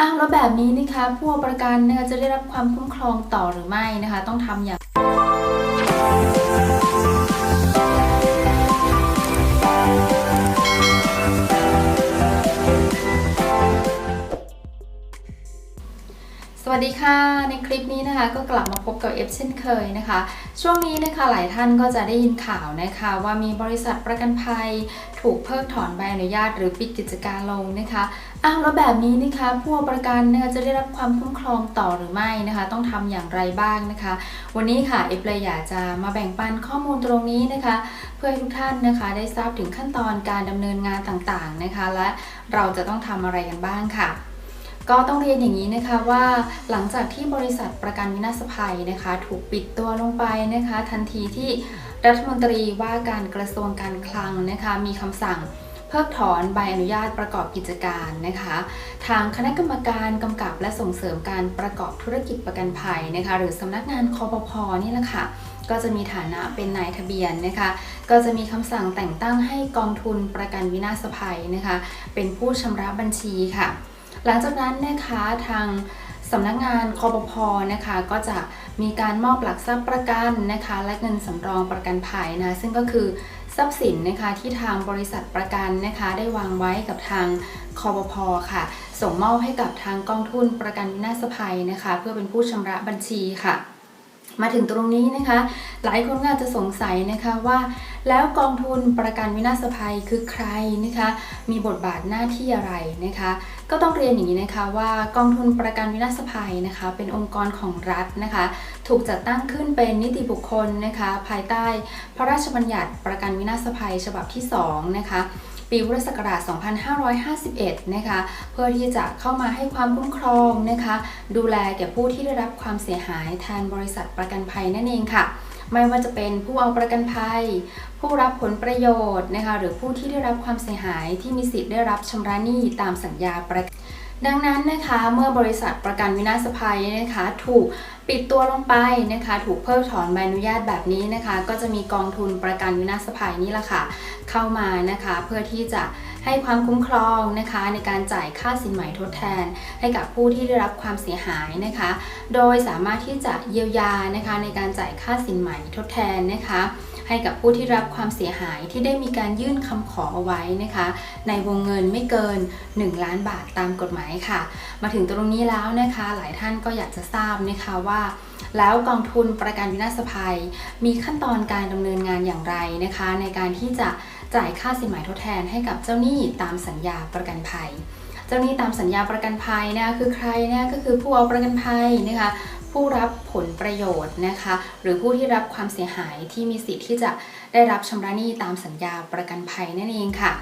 อ้าวแล้วแบบนี้นะคะผู้ประกันนะคะจะได้รับความคุ้มครองต่อหรือไม่นะคะ ต้องทำอย่างสวัสดีค่ะ ในคลิปนี้นะคะก็กลับมาพบกับเอฟเช่นเคยนะคะ ช่วงนี้นะคะหลายท่านก็จะได้ยินข่าวนะคะ ว่ามีบริษัทประกันภัย ถูกเพิกถอนใบอนุญาตหรือปิดกิจการลงนะคะ อ้าวแล้วแบบนี้นะคะผู้ประกันนะคะจะได้รับความคุ้มครองต่อหรือไม่นะคะ ต้องทำอย่างไรบ้างนะคะ วันนี้ค่ะเอฟเลยอยากจะมาแบ่งปันข้อมูลตรงนี้นะคะ เพื่อให้ทุกท่านนะคะได้ทราบถึงขั้นตอนการดำเนินงานต่างๆนะคะ และเราจะต้องทำอะไรกันบ้างค่ะก็ต้องเรียนอย่างนี้นะคะว่าหลังจากที่บริษัทประกันวินาศภัยนะคะ ถูกปิดตัวลงไปนะคะ ทันทีที่รัฐมนตรีว่าการกระทรวงการคลังนะคะ มีคำสั่ง เพิกถอนใบอนุญาตประกอบกิจการนะคะ ทางคณะกรรมการกำกับและส่งเสริมการประกอบธุรกิจประกันภัยนะคะ หรือสำนักงานคอปพอนี่แหละค่ะก็จะมีฐานะเป็นนายทะเบียนนะคะ ก็จะมีคำสั่งแต่งตั้งให้กองทุนประกันวินาศภัยนะคะ เป็นผู้ชำระบัญชีค่ะ หลังจากนั้นนะคะทางสำนักงานคอปพอนะคะก็จะมีการมอบหลักทรัพย์ประกันนะคะ และเงินสำรองประกันภัยนะ ซึ่งก็คือ ทรัพย์สินนะคะที่ทางบริษัทประกันนะคะได้วางไว้กับทางคอปพค่ะ ส่งมอบให้กับทางกองทุนประกันวินาศภัยนะคะ เพื่อเป็นผู้ชำระบัญชีค่ะ มาถึงตรงนี้นะคะ หลายคนก็อาจจะสงสัยนะคะว่าแล้วกองทุนประกันวินาศภัยคือใครนะคะ มีบทบาทหน้าที่อะไรนะคะ ก็ต้องเรียนอย่างนี้นะคะว่ากองทุนประกันวินาศภัยนะคะ เป็นองค์กรของรัฐนะคะ ถูกจัดตั้งขึ้นเป็นนิติบุคคลนะคะ ภายใต้พระราชบัญญัติประกันวินาศภัยฉบับที่2นะคะ ปีพุทธศักราช 2551 นะคะ เพื่อที่จะเข้ามาให้ความคุ้มครองนะคะ ดูแลแก่ผู้ที่ได้รับความเสียหายแทนบริษัทประกันภัยนั่นเองค่ะ ไม่ว่าจะเป็นผู้เอาประกันภัย ผู้รับผลประโยชน์นะคะ หรือผู้ที่ได้รับความเสียหายที่มีสิทธิ์ได้รับชำระหนี้ตามสัญญาประกัน ดังนั้นนะคะเมื่อบริษัทประกันวินาศภัยนะคะถูกปิดตัวลงไปนะคะ ถูกเพิกถอนใบอนุญาตแบบนี้นะคะ ก็จะมีกองทุนประกันวินาศภัยนี่แหละค่ะเข้ามานะคะ เพื่อที่จะให้ความคุ้มครองนะคะ ในการจ่ายค่าสินไหมทดแทน ให้กับผู้ที่ได้รับความเสียหายนะคะ โดยสามารถที่จะเยียวยานะคะ ในการจ่ายค่าสินไหมทดแทนนะคะ ให้กับผู้ที่รับความเสียหายที่ได้มีการยื่นคำขอเอาไว้นะคะ ในวงเงินไม่เกิน 1 ล้านบาทตามกฎหมายค่ะ มาถึงตรงนี้แล้วนะคะ หลายท่านก็อยากจะทราบนะคะว่าแล้วกองทุนประกันวินาศภัย มีขั้นตอนการดำเนินงานอย่างไรนะคะ ในการที่จะจ่ายค่าสินไหมทดแทนให้กับเจ้าหนี้ตามสัญญาประกันภัย เจ้าหนี้ตามสัญญาประกันภัยนะคะคือใครเนี่ยก็คือผู้เอาประกันภัยนะคะ ผู้รับผลประโยชน์นะคะ หรือผู้ที่รับความเสียหายที่มีสิทธิ์ที่จะได้รับชำระหนี้ตามสัญญาประกันภัยนั่นเองค่ะ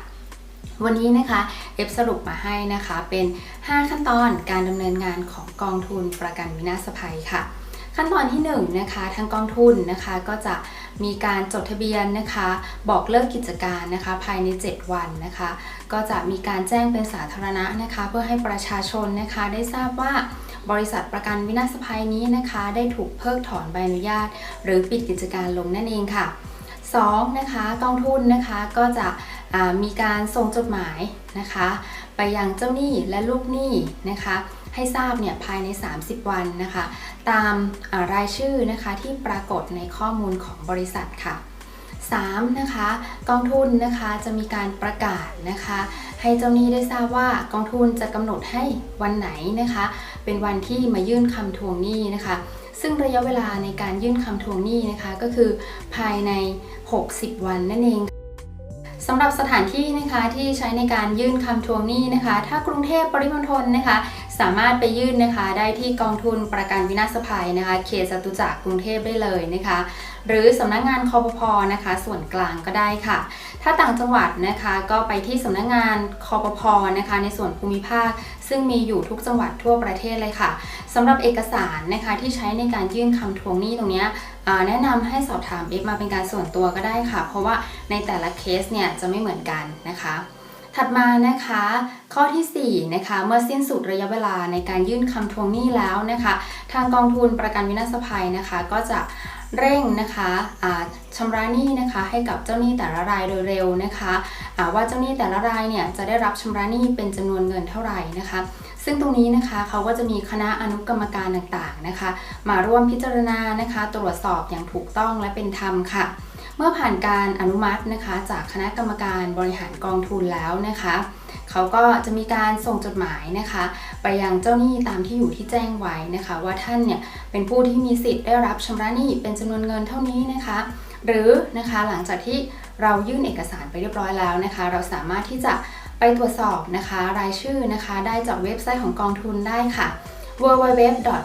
วันนี้นะคะเอฟสรุปมาให้นะคะเป็น 5 ขั้นตอนการดำเนินงานของกองทุนประกันวินาศภัยค่ะ ขั้นตอนที่1นงนะคะทางกองทุนนะคะก็จะมีการจดทะเบียนนะคะ บอกเลิกกิจการนะคะ ภายใน 7 วันนะคะ ก็จะมีการแจ้งเป็นสาธารณะนะคะ เพื่อให้ประชาชนนะคะได้ทราบว่า บริษัทประกันวินาศภัยนี้นะคะ ได้ถูกเพิกถอนใบอนุญาต หรือปิดกิจการลงนั่นเองค่ะ 2. นะคะกองทุนนะคะก็จะมีการส่งจดหมายนะคะ ไปยังเจ้าหนี้และลูกหนี้นะคะ ให้ทราบเนี่ยภายใน 30 วันนะคะ ตามารายชื่อนะคะที่ปรากฏในข้อมูลของบริษัทค่ะ 3. นะคะกองทุนนะคะจะมีการประกาศนะคะ ให้เจ้าหนี้ได้ทราบว่ากองทุนจะกำหนดให้วันไหนนะคะ เป็นวันที่มายื่นคำทวงหนี้นะคะ ซึ่งระยะเวลาในการยื่นคำทวงหนี้นะคะ ก็คือภายใน 60 วันนั่นเองสำหรับสถานที่นะคะที่ใช้ในการยื่นคำทวงหนี้นะคะ ถ้ากรุงเทพปริมณฑลนะคะ สามารถไปยื่นนะคะได้ที่กองทุนประกันวินาศภัยนะคะเขตจตุจักรกรุงเทพได้เลยนะคะ หรือสำนักงานคอปพนะคะ ส่วนกลางก็ได้ค่ะ ถ้าต่างจังหวัดนะคะก็ไปที่สำนักงานคอปพนะคะ ในส่วนภูมิภาค ซึ่งมีอยู่ทุกจังหวัดทั่วประเทศเลยค่ะสำหรับเอกสารนะคะที่ใช้ในการยื่นคำทวงหนี้ตรงนี้แนะนำให้สอบถามเอฟมาเป็นการส่วนตัวก็ได้ค่ะ เพราะว่าในแต่ละเคสเนี่ยจะไม่เหมือนกันนะคะ ถัดมานะคะ ข้อทีสี่4นะคะเมื่อสิ้นสุดระยะเวลาในการยื่นคำทวงหนี้แล้วนะคะ ทางกองทุนประกันวินาศภัยนะคะ ก็จะเร่งนะคะอ่าชำระหนี้นะคะให้กับเจ้าหนี้แต่ละรายโดยเร็วนะคะอ่าว่าเจ้าหนี้แต่ละรายเนี่ยจะได้รับชำระหนี้เป็นจำนวนเงินเท่าไหร่นะคะ ซึ่งตรงนี้นะคะเขาก็จะมีคณะอนุกรรมการต่างๆนะคะ มาร่วมพิจารณานะคะ ตรวจสอบอย่างถูกต้องและเป็นธรรมค่ะ เมื่อผ่านการอนุมัตินะคะ จากคณะกรรมการบริหารกองทุนแล้วนะคะเขาก็จะมีการส่งจดหมายนะคะ ไปยังเจ้าหนี้ตามที่อยู่ที่แจ้งไว้นะคะ ว่าท่านเนี่ยเป็นผู้ที่มีสิทธิ์ได้รับชำระหนี้เป็นจำนวนเงินเท่านี้นะคะ หรือนะคะหลังจากที่เรายื่นเอกสารไปเรียบร้อยแล้วนะคะ เราสามารถที่จะไปตรวจสอบนะคะ รายชื่อนะคะ ได้จากเว็บไซต์ของกองทุนได้ค่ะ www.gif.or.th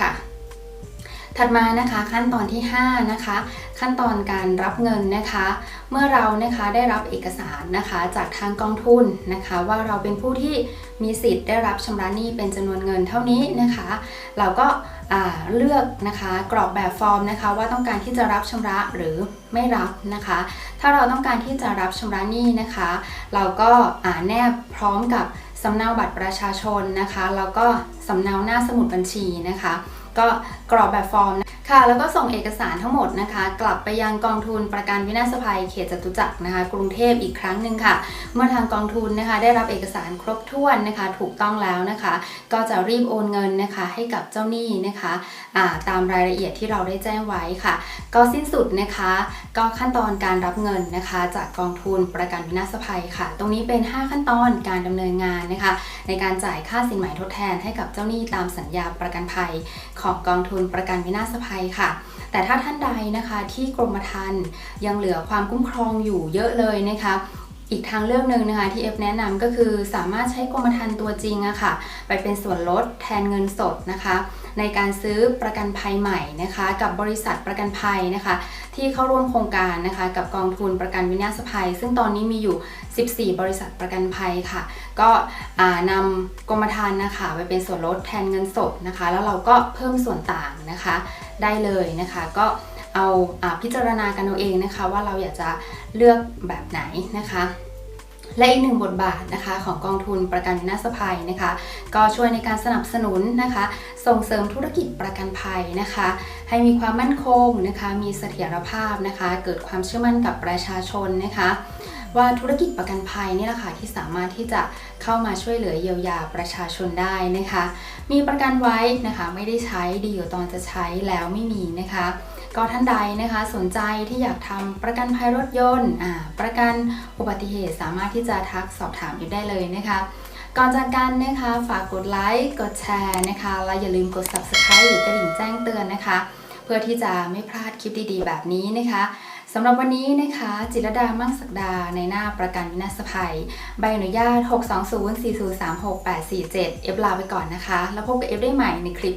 ค่ะ ถัดมานะคะขั้นตอนที่ 5 นะคะ ขั้นตอนการรับเงินนะคะ เมื่อเรานะคะได้รับเอกสารนะคะจากทางกองทุนนะคะ ว่าเราเป็นผู้ที่มีสิทธิ์ได้รับชำระหนี้เป็นจำนวนเงินเท่านี้นะคะ เราก็เลือกนะคะกรอกแบบฟอร์มนะคะ ว่าต้องการที่จะรับชำระหรือไม่รับนะคะ ถ้าเราต้องการที่จะรับชำระหนี้นะคะ เราก็าแนบพร้อมกับสำเนาบัตรประชาชนนะคะ แล้วก็สำเนาหน้าสมุดบัญชีนะคะ ก็กรอกแบบฟอร์ม ค่ะ แล้วก็ส่งเอกสารทั้งหมดนะคะ กลับไปยังกองทุนประกันวินาศภัยเขตจตุจักรนะคะ กรุงเทพอีกครั้งหนึ่งค่ะ เมื่อทางกองทุนนะคะ ได้รับเอกสารครบถ้วนนะคะ ถูกต้องแล้วนะคะ ก็จะรีบโอนเงินนะคะ ให้กับเจ้าหนี้นะคะอ่าตามรายละเอียดที่เราได้แจ้งไว้ค่ะ ก็สิ้นสุดนะคะ ก็ขั้นตอนการรับเงินนะคะ จากกองทุนประกันวินาศภัยค่ะ ตรงนี้เป็น 5 ขั้นตอนการดำเนินงานนะคะ ในการจ่ายค่าสินไหมทดแทนให้กับเจ้าหนี้ตามสัญญาประกันภัย ของกองทุนประกันวินาศภัยค่ะ แต่ถ้าท่านใดนะคะที่กรมธรรม์ยังเหลือความคุ้มครองอยู่เยอะเลยนะคะอีกทางเลือกหนึ่งนะคะที่เอฟแนะนำก็คือสามารถใช้กรมธรรม์ตัวจริงอะค่ะ ไปเป็นส่วนลดแทนเงินสดนะคะ ในการซื้อประกันภัยใหม่นะคะ กับบริษัทประกันภัยนะคะ ที่เข้าร่วมโครงการนะคะ กับกองทุนประกันวินาศภัย ซึ่งตอนนี้มีอยู่ 14 บริษัทประกันภัยค่ะ ก็อ่านำกรมธรรม์นะคะไปเป็นส่วนลดแทนเงินสดนะคะ แล้วเราก็เพิ่มส่วนต่างนะคะ ได้เลยนะคะ ก็เอาอาพิจารณากันเอาเองนะคะ ว่าเราอยากจะเลือกแบบไหนนะคะและอีกหนึ่งบทบาทนะคะของกองทุนประกันนาศภัยนะคะ ก็ช่วยในการสนับสนุนนะคะ ส่งเสริมธุรกิจประกันภัยนะคะ ให้มีความมั่นคงนะคะ มีเสถียรภาพนะคะ เกิดความเชื่อมั่นกับประชาชนนะคะ ว่าธุรกิจประกันภัยนี่แหละค่ะที่สามารถที่จะเข้ามาช่วยเหลือเยียวยาประชาชนได้นะคะ มีประกันไว้นะคะไม่ได้ใช้ดีอยู่ตอนจะใช้แล้วไม่มีนะคะก็ท่านใดนะคะสนใจที่อยากทำประกันภัยรถยนต์ประกันอุบัติเหตุสามารถที่จะทักสอบถามอยู่ได้เลยนะคะก่อนจากกันนะคะฝากกดไลค์ กดแชร์นะคะ และอย่าลืมกด subscribe หรือกระดิ่งแจ้งเตือนนะคะ เพื่อที่จะไม่พลาดคลิปดีๆ แบบนี้นะคะ สำหรับวันนี้นะคะ จิรดามั่งศักดาในหน้าประกันวินาศภัย ใบอนุญาต 620403687เอฟลาไปก่อนนะคะ แล้วพบกับเอฟได้ใหม่ในคลิป